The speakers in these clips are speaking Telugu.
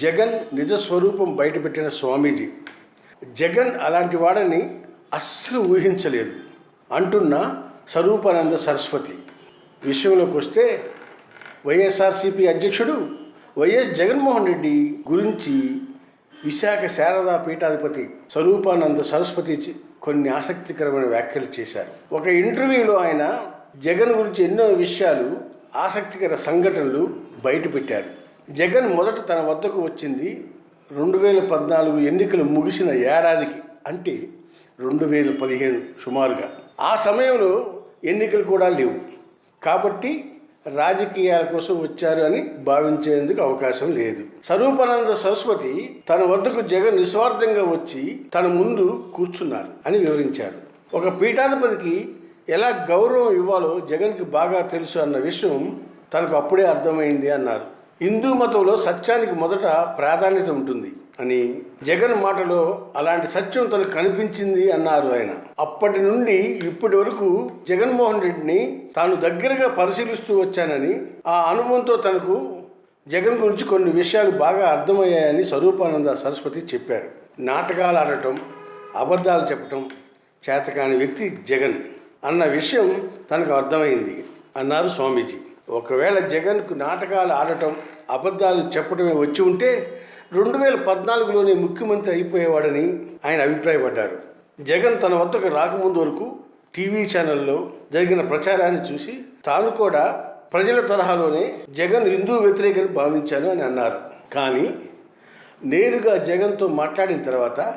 జగన్ నిజ స్వరూపం బయటపెట్టిన స్వామీజీ. జగన్ అలాంటి వాడని అస్సలు ఊహించలేదు. అంటున్న స్వరూపానంద సరస్వతి. విషయంలోకి వస్తే వైఎస్ఆర్సీపీ అధ్యక్షుడు వైఎస్ జగన్మోహన్ రెడ్డి గురించి విశాఖ శారదా పీఠాధిపతి స్వరూపానంద సరస్వతి చి- కొన్ని ఆసక్తికరమైన వ్యాఖ్యలు చేశారు. ఒక ఇంటర్వ్యూలో ఆయన జగన్ గురించి ఎన్నో విషయాలు ఆసక్తికర సంఘటనలు బయటపెట్టారు. జగన్ మొదట తన వద్దకు వచ్చింది రెండు వేల పద్నాలుగు ఎన్నికలు ముగిసిన ఏడాదికి అంటే రెండు వేల పదిహేను సుమారుగా. ఆ సమయంలో ఎన్నికలు కూడా లేవు. కాబట్టి రాజకీయాల కోసం వచ్చారు అని భావించేందుకు అవకాశం లేదు. స్వరూపానంద సరస్వతి తన వద్దకు జగన్ నిస్వార్థంగా వచ్చి తన ముందు కూర్చున్నారు అని వివరించారు. ఒక పీఠాధిపతికి ఎలా గౌరవం ఇవ్వాలో జగన్కి బాగా తెలుసు అన్న విషయం తనకు అప్పుడే అర్థమైంది అన్నారు. హిందూ మతంలో సత్యానికి మొదట ప్రాధాన్యత ఉంటుంది అని జగన్ మాటలో అలాంటి సత్యం తనకు కనిపించింది అన్నారు ఆయన. అప్పటి నుండి ఇప్పటి వరకు జగన్మోహన్ రెడ్డిని తాను దగ్గరగా పరిశీలిస్తూ వచ్చానని ఆ అనుభవంతో తనకు జగన్ గురించి కొన్ని విషయాలు బాగా అర్థమయ్యాయని స్వరూపానంద సరస్వతి చెప్పారు. నాటకాలు ఆడటం అబద్ధాలు చెప్పటం చేతకాని వ్యక్తి జగన్ అన్న విషయం తనకు అర్థమైంది అన్నారు స్వామీజీ. ఒకవేళ జగన్కు నాటకాలు ఆడటం అబద్ధాలు చెప్పడమే వచ్చి ఉంటే రెండు వేల పద్నాలుగులోనే ముఖ్యమంత్రి అయిపోయేవాడని ఆయన అభిప్రాయపడ్డారు. జగన్ తన వద్దకు రాకముందు వరకు టీవీ ఛానల్లో జరిగిన ప్రచారాన్ని చూసి తాను కూడా ప్రజల తరహాలోనే జగన్ హిందూ వ్యతిరేకని భావించాను అని అన్నారు. కానీ నేరుగా జగన్తో మాట్లాడిన తర్వాత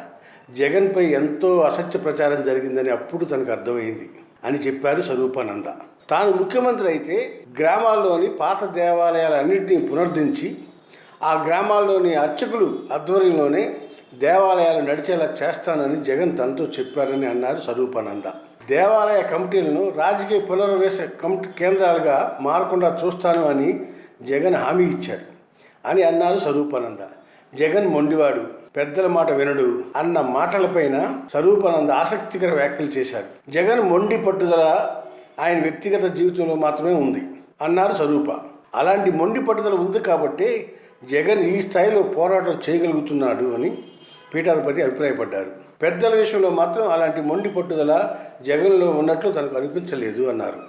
జగన్పై ఎంతో అసత్య ప్రచారం జరిగిందని అప్పుడు తనకు అర్థమైంది అని చెప్పారు స్వరూపానంద. తాను ముఖ్యమంత్రి అయితే గ్రామాల్లోని పాత దేవాలయాలన్నింటినీ పునరుద్ధరించి ఆ గ్రామాల్లోని అర్చకులు ఆధ్వర్యంలోనే దేవాలయాలు నడిచేలా చేస్తానని జగన్ తనతో చెప్పారని అన్నారు స్వరూపానంద దేవాలయ కమిటీలను రాజకీయ పునర్వేశ కమిటీ కేంద్రాలుగా మారకుండా చూస్తాను అని జగన్ హామీ ఇచ్చారు అని అన్నారు స్వరూపానంద జగన్ మొండివాడు పెద్దల మాట వినడు అన్న మాటలపైన స్వరూపానంద ఆసక్తికర వ్యాఖ్యలు చేశారు. జగన్ మొండి పట్టుదల ఆయన వ్యక్తిగత జీవితంలో మాత్రమే ఉంది. అన్నారు స్వరూప. అలాంటి మొండి పట్టుదల ఉంది కాబట్టి జగన్ ఈ స్థాయిలో పోరాటం చేయగలుగుతున్నాడు అని పీఠాధిపతి అభిప్రాయపడ్డారు. పెద్దల విషయంలో మాత్రం అలాంటి మొండి పట్టుదల జగన్లో ఉన్నట్లు తనకు అనిపించలేదు అన్నారు.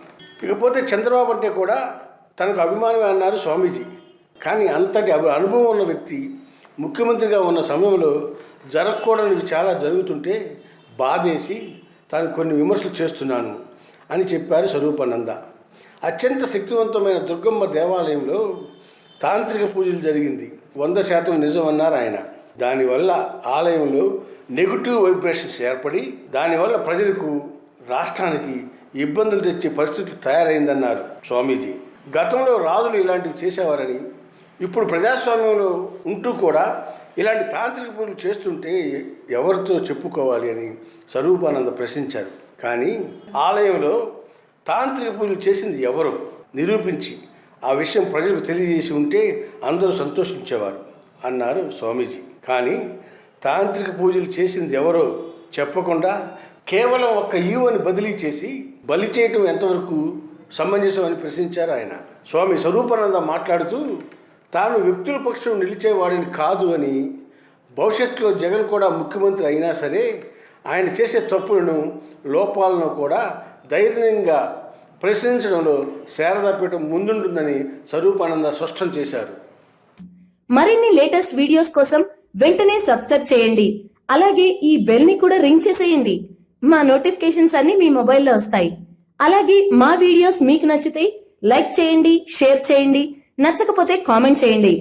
ఇకపోతే చంద్రబాబు అంటే కూడా తనకు అభిమానమే అన్నారు స్వామీజీ. కానీ అంతటి అనుభవం ఉన్న వ్యక్తి ముఖ్యమంత్రిగా ఉన్న సమయంలో జరగకూడనివి చాలా జరుగుతుంటే బాధేసి తాను కొన్ని విమర్శలు చేస్తున్నాను. అని చెప్పారు స్వరూపానంద. అత్యంత శక్తివంతమైన దుర్గమ్మ దేవాలయంలో తాంత్రిక పూజలు జరిగింది. వంద శాతం నిజం అన్నారు ఆయన. దానివల్ల ఆలయంలో నెగిటివ్ వైబ్రేషన్స్ ఏర్పడి దానివల్ల ప్రజలకు రాష్ట్రానికి ఇబ్బందులు తెచ్చే పరిస్థితులు తయారైందన్నారు స్వామీజీ. గతంలో రాజులు ఇలాంటివి చేసేవారని ఇప్పుడు ప్రజాస్వామ్యంలో ఉంటూ కూడా ఇలాంటి తాంత్రిక పూజలు చేస్తుంటే ఎవరితో చెప్పుకోవాలి అని స్వరూపానంద ప్రశ్నించారు. కానీ ఆలయంలో తాంత్రిక పూజలు చేసింది ఎవరు? నిరూపించి ఆ విషయం ప్రజలకు తెలియజేసి ఉంటే అందరూ సంతోషించేవారు అన్నారు స్వామీజీ. కానీ తాంత్రిక పూజలు చేసింది ఎవరో చెప్పకుండా కేవలం ఒక్క ఈవోని బదిలీ చేసి బలి చేయటం ఎంతవరకు సమంజసం అని ప్రశ్నించారు ఆయన. స్వామి స్వరూపానంద మాట్లాడుతూ తాను వ్యక్తుల పక్షం నిలిచేవాడిని కాదు అని భవిష్యత్తులో జగన్ కూడా ముఖ్యమంత్రి అయినా సరే ఆయన చేసే తప్పులను లోపాలను కూడా ధైర్యంగా ప్రశ్నించడంలో శారదాపీఠం ముందుంటుందని స్వరూపానంద స్పష్టం చేశారు. మరిన్ని లేటెస్ట్ వీడియోస్ కోసం వెంటనే సబ్స్క్రైబ్ చేయండి. అలాగే ఈ బెల్ని కూడా రింగ్ చేసేయండి. మా నోటిఫికేషన్స్ అన్ని మీ మొబైల్లో వస్తాయి. అలాగే మా వీడియోస్ మీకు నచ్చితే లైక్ చేయండి షేర్ చేయండి నచ్చకపోతే కామెంట్ చేయండి.